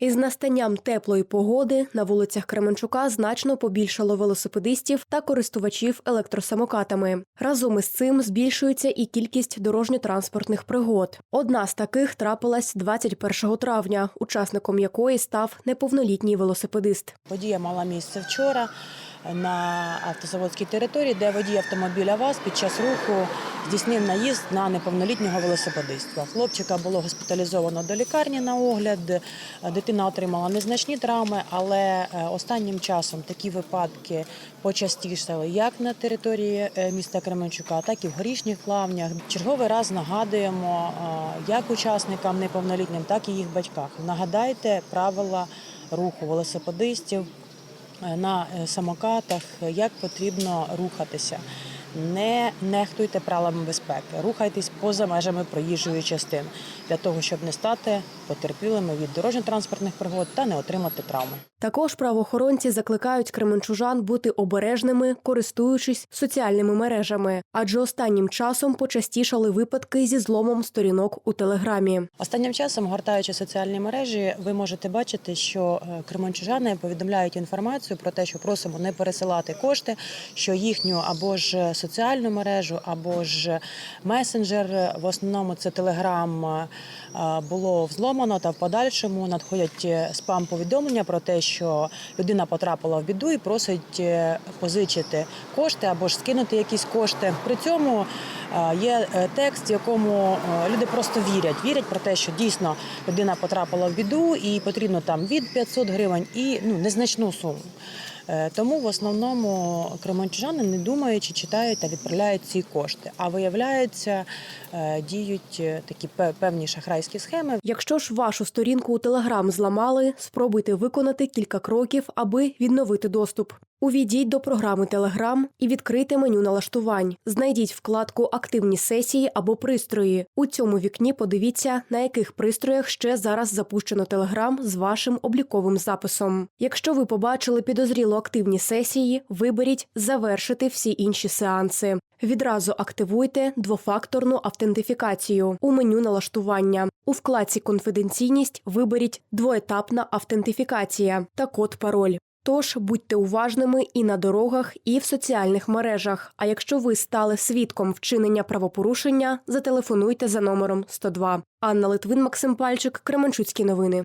Із настанням теплої погоди на вулицях Кременчука значно побільшало велосипедистів та користувачів електросамокатами. Разом із цим збільшується і кількість дорожньо-транспортних пригод. Одна з таких трапилась 21 травня, учасником якої став неповнолітній велосипедист. Подія мала місце вчора на автозаводській території, де водій автомобіля ВАЗ під час руху здійснив наїзд на неповнолітнього велосипедиста. Хлопчика було госпіталізовано до лікарні на огляд. Дитина отримала незначні травми, але е, останнім часом такі випадки почастішали як на території е, міста Кременчука, так і в горішніх плавнях. Черговий раз нагадуємо е, як учасникам неповнолітнім, так і їх батькам. Нагадайте правила руху велосипедистів на е, самокатах, як потрібно рухатися. Не нехтуйте правилами безпеки, рухайтесь поза межами проїжджої частини для того, щоб не стати потерпілими від дорожньо-транспортних пригод та не отримати травми. Також правоохоронці закликають кременчужан бути обережними, користуючись соціальними мережами, адже останнім часом почастішали випадки зі зломом сторінок у телеграмі. Останнім часом, гортаючи соціальні мережі, ви можете бачити, що е, кременчужани повідомляють інформацію про те, що просимо не пересилати кошти, що їхню або ж соціальну мережу, або ж месенджер, в основному це телеграм, було взломано та в подальшому надходять е, спам-повідомлення про те, що людина потрапила в біду і просить е, позичити кошти або ж скинути якісь кошти. При цьому е, є текст, в якому люди просто вірять. Вірять про те, що дійсно людина потрапила в біду і потрібно там від 500 гривень і ну незначну суму. Е, Тому в основному кременчужани не думаючи, читають та відправляють ці кошти. А виявляється, е, діють е, такі пе- певні шахрайські схеми. Якщо ж вашу сторінку у Телеграм зламали, спробуйте виконати кілька кроків, аби відновити доступ. Увійдіть до програми Телеграм і відкрийте меню налаштувань. Знайдіть вкладку Активні сесії або пристрої. У цьому вікні подивіться, на яких пристроях ще зараз запущено Телеграм з вашим обліковим записом. Якщо ви побачили підозріло активні сесії, виберіть завершити всі інші сеанси. Відразу активуйте двофакторну автентифікацію у меню налаштування. У вкладці Конфіденційність виберіть двоетапна автентифікація та код пароль. Тож будьте уважними і на дорогах, і в соціальних мережах. А якщо ви стали свідком вчинення правопорушення, зателефонуйте за номером 102. Анна Литвин, Максим Пальчик, Кременчуцькі новини.